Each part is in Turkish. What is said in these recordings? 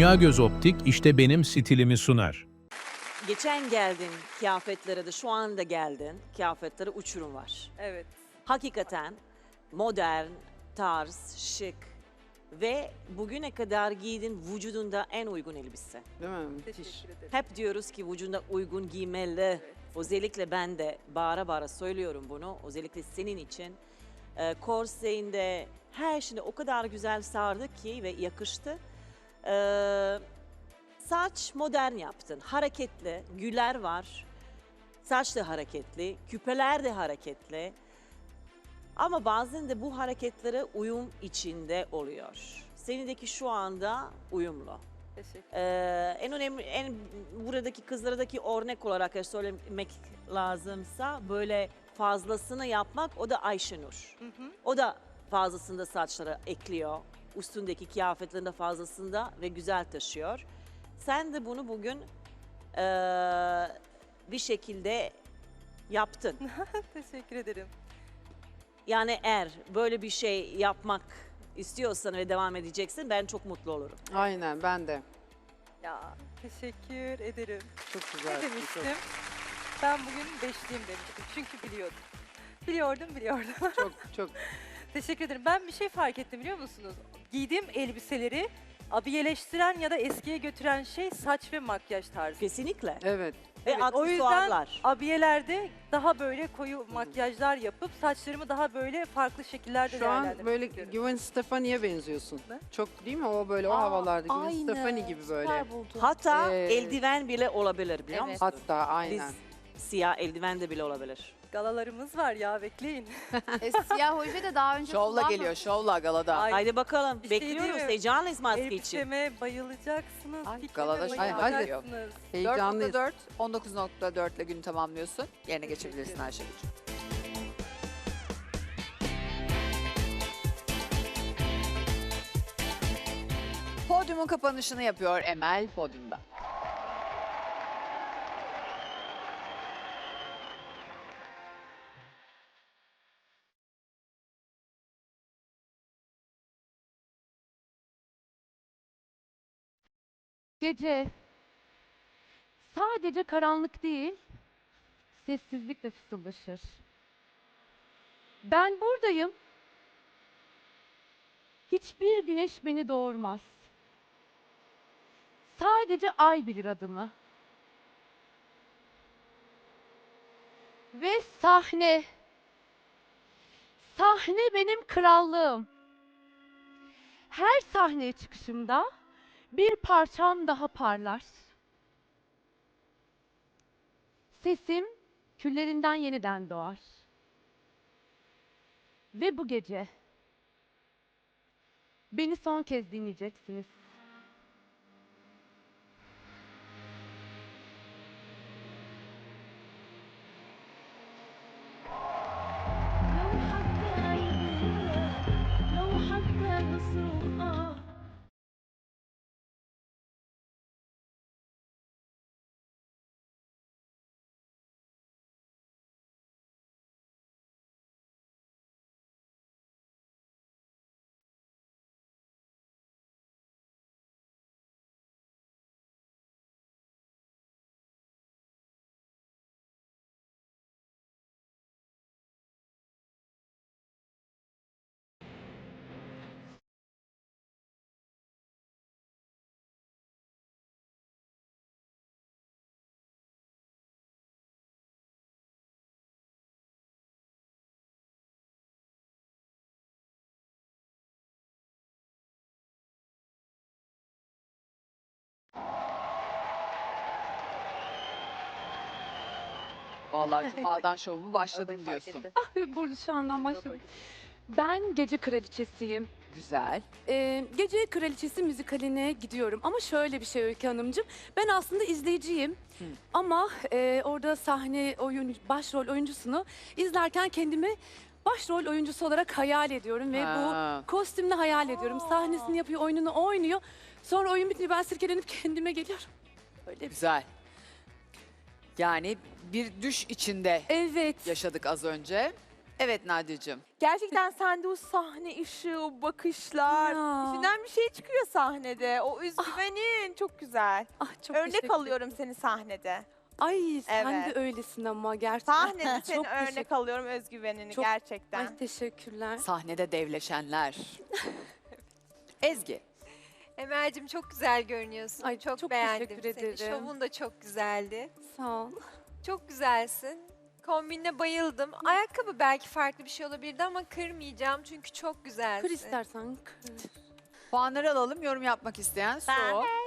Dünya Göz Optik işte benim stilimi sunar. Geçen geldin kıyafetlere de şu anda geldin kıyafetlere uçurum var. Evet. Hakikaten modern, tarz, şık ve bugüne kadar giydiğin vücudunda en uygun elbise. Değil mi? Müthiş. Hep diyoruz ki vücudunda uygun giymeli. Özellikle ben de bağıra bağıra söylüyorum bunu. Özellikle senin için. Ee, korseğinde her şeyde o kadar güzel sardı ki ve yakıştı. Ee, saç modern yaptın. Hareketli, güller var. Saç da hareketli, küpeler de hareketli. Ama bazen de bu hareketlere uyum içinde oluyor. Senindeki şu anda uyumlu. Teşekkür Ee, en önemli, en buradaki kızlardaki örnek olarak söylemek lazımsa böyle fazlasını yapmak o da Ayşenur. Hı hı. O da fazlasında saçlara ekliyor. Üstündeki kıyafetlerinde fazlasında ve güzel taşıyor. Sen de bunu bugün eee, bir şekilde yaptın. Teşekkür ederim. Yani eğer böyle bir şey yapmak istiyorsan ve devam edeceksin ben çok mutlu olurum. Aynen ben de. Ya teşekkür ederim. Çok güzel. Ne demiştim? Ben bugün beşliyim demiştim. Çünkü biliyordum. Biliyordum, biliyordum. Çok çok Teşekkür ederim. Ben bir şey fark ettim biliyor musunuz? Giydiğim elbiseleri abiyeleştiren ya da eskiye götüren şey saç ve makyaj tarzı. Kesinlikle. evet. Ve Evet, o yüzden aksesuarlar. Abiyelerde daha böyle koyu makyajlar yapıp saçlarımı daha böyle farklı şekillerde Şu an değerlendirmek böyle istiyorum. Gwen Stefani'ye benziyorsun. Ne? Çok değil mi o böyle o Aa, havalarda Gwen. Stefani gibi böyle. Hatta Ee, eldiven bile olabilir biliyor Evet. musun? Hatta aynen. Biz siyah eldiven de bile olabilir. Galalarımız var ya bekleyin. E, siyah hoca da daha önce Şovla kullanmamış. geliyor, şovla galada. Ay, Haydi bakalım. şey Bekliyoruz. mi? Heyecanlıyız maske için. Elbiseme bayılacaksınız. Ay, fikrime galada şey- Ay, hadi. bayılacaksınız. Heyecanlıyız. 4.4, 19.4 ile günü tamamlıyorsun. Yerine geçebilirsin Ayşegül. Podyumun kapanışını yapıyor Emel podyumda. Gece sadece karanlık değil, sessizlik de fısıldaşır. Ben buradayım. Hiçbir güneş beni doğurmaz. Sadece ay bilir adımı. Ve sahne. Sahne benim krallığım. Her sahneye çıkışımda bir parçam daha parlar. Sesim küllerinden yeniden doğar. Ve bu gece beni son kez dinleyeceksiniz. Vallahi Cuma'dan şovumu başladım diyorsun. etti. Burada şu andan başladım. Ben gece kraliçesiyim. Güzel. Ee, Gece Kraliçesi müzikaline gidiyorum ama şöyle bir şey Öykü Hanımcığım. Ben aslında izleyiciyim ama e, orada sahne oyun başrol oyuncusunu izlerken kendimi başrol oyuncusu olarak hayal ediyorum ve bu Ha, kostümle hayal ediyorum. Sahnesini yapıyor, oyununu oynuyor. Sonra oyun bitince ben sirkelenip kendime geliyorum. Öyle bir Güzel. Yani bir düş içinde Evet. yaşadık az önce. Evet Nadia'cığım. Gerçekten sende o sahne ışığı, o bakışlar. Ya. İçinden bir şey çıkıyor sahnede. O özgüvenin çok güzel. Ah, çok Örnek teşekkür alıyorum seni sahnede. Ay sen Evet. de öylesin ama gerçekten. Sahnede seni Çok örnek teşekkür- alıyorum özgüvenini Çok- gerçekten. Ay teşekkürler. Sahnede devleşenler. Ezgi. Emel'cim çok güzel görünüyorsun. Ay, çok, çok beğendim teşekkür seni. ederim. Şovun da çok güzeldi. Sağ ol. Çok güzelsin. Kombinine bayıldım. Ayakkabı belki farklı bir şey olabilirdi ama kırmayacağım çünkü çok güzelsin. Kır istersen kır. Puanları alalım. Yorum yapmak isteyen Su.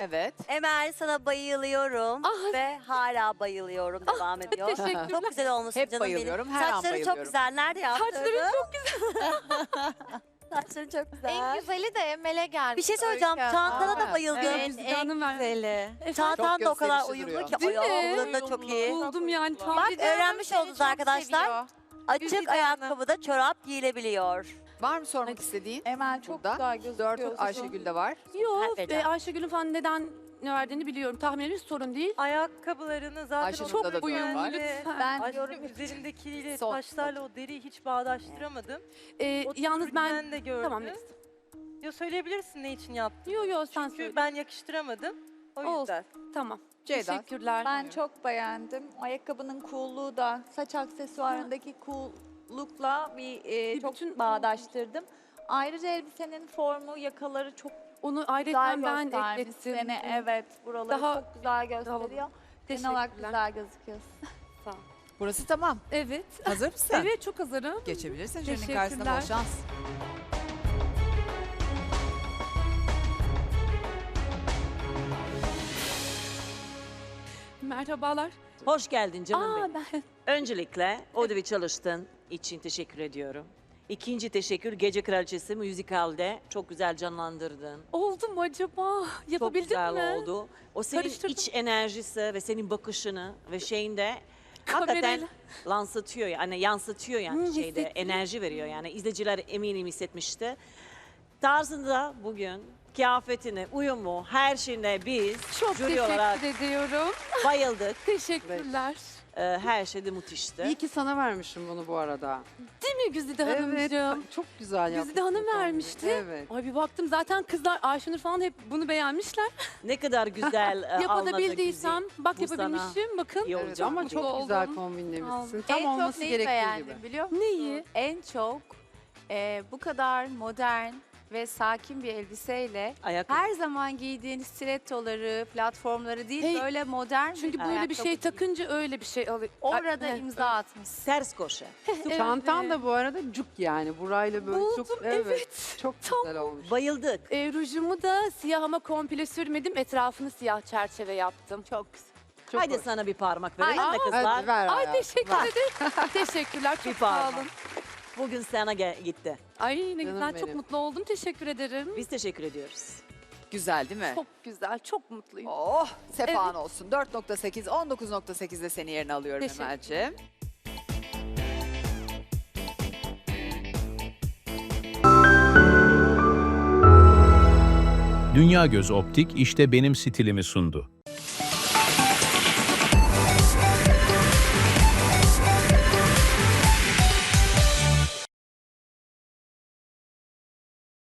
Evet. Emel sana bayılıyorum Ah. ve hala bayılıyorum devam ediyor. Teşekkürler. Çok güzel olmuşsun Hep canım bayılıyorum, benim. her an Saçları bayılıyorum. çok güzel. Nerede yaptırdın? Saçların çok güzel. Saçları çok güzel. En güzeli de Emel'e gelmiş. Bir şey söyleyeceğim. Öykü Çantana da bayıldım. Evet, Hanım ver. Çantan da o kadar gösterişli uyumlu duruyor. ki. Değil mi? oğlum da çok iyi. Buldum yani tam. Bak öğrenmiş seni oldunuz çok arkadaşlar. seviyor. Açık Güzide ayakkabıda çorap giyilebiliyor. Var mı sormak istediğin? Emel çok Burada. güzel Dört gözüküyorsun. Ayşegül'de var. Yok Feda. e, Ayşegül'ün falan neden ne verdiğini biliyorum. Tahmin ediyorum sorun değil. Ayakkabılarını zaten Ayşe o Nur'da da çok dört uyumlu var. lütfen. Ben Aşkım üzerindekiyle Son, taşlarla o deriyi hiç bağdaştıramadım. E, O yalnız ben... türden de gördüm. Tamam Melis. Yo söyleyebilirsin ne için yaptın. Yo yo sen Çünkü söyle. ben yakıştıramadım. O Olsun. yüzden. Tamam. Ceyda. Teşekkürler. Ben çok beğendim. Ayakkabının cool'luğu da saç aksesuarındaki cool'lukla bir, e, Bir çok bütün- bağdaştırdım. Ayrıca elbisenin formu, yakaları çok Onu güzel ayrıca ben göstermiş eklettim. seni. Evet, buraları Daha- çok güzel gösteriyor. Genel olarak Teşekkürler. güzel gözüküyorsun. Sağ ol. Burası tamam. Evet. Hazır mısın? Evet çok hazırım. Geçebilirsin. Jürinin karşısına bol Teşekkürler. şans. Merhabalar. Hoş geldin canım benim. Aa ben Öncelikle Odevi çalıştığın için teşekkür ediyorum. İkinci teşekkür Gece Kraliçesi müzikalde çok güzel canlandırdın. oldu mu acaba? Çok Yapabildim güzel mi? oldu. O senin Karıştırdım. iç enerjisi ve senin bakışını ve şeyinde hakikaten Kamerayla. lansıtıyor yani yansıtıyor yani Hı, şeyde hissettim. enerji veriyor yani izleyiciler eminim hissetmişti. Tarzında bugün kıyafetine, uyumu, her şeyine biz Çok jüri olarak teşekkür ediyorum. bayıldık. Teşekkürler. Ee, her şey de müthişti. İyi ki sana vermişim bunu bu arada. Değil mi Güzide Evet, Hanımcığım? çok güzel yapmışsın. Güzide Hanım vermişti. Evet. Ay bir baktım zaten kızlar Ayşenur falan hep bunu beğenmişler. Ne kadar güzel e, Yapabildiysem bak bu sana yapabilmişim bakın. iyi Evet, olacak. ama bugün. çok Mutlu güzel oldum. kombinlemişsin. Tam en olması çok neyi gerektiği beğendim gibi. biliyor musun? Neyi? En çok e, bu kadar modern ve sakin bir elbiseyle Ayakkabı. her zaman giydiğin stilettoları, platformları değil Hey, böyle modern Çünkü bir böyle bir şey ayakkabı takınca öyle bir şey alıyor. Orada Ay, imza atmışsın. Ters koşu. Çantan da bu arada cuk yani. Burayla böyle Buldum, çok evet. Çok güzel olmuş. Bayıldık. E, rujumu da siyah ama komple sürmedim. Etrafını siyah çerçeve yaptım. Çok güzel. Çok Haydi hoş. sana bir parmak verelim Ay, de aa, kızlar. Hadi ver Ay teşekkür ederim. Teşekkürler Bir çok sağ parmak. olun. Bugün sana ge- gitti. Ay ne Canım güzel çok benim. mutlu oldum. Teşekkür ederim. Biz teşekkür ediyoruz. Güzel değil mi? Çok güzel, çok mutluyum. Oh sefan olsun. 4.8, 19.8'de seni yerine alıyorum Teşekkür- Emel'ciğim. Dünya Göz Optik işte benim stilimi sundu.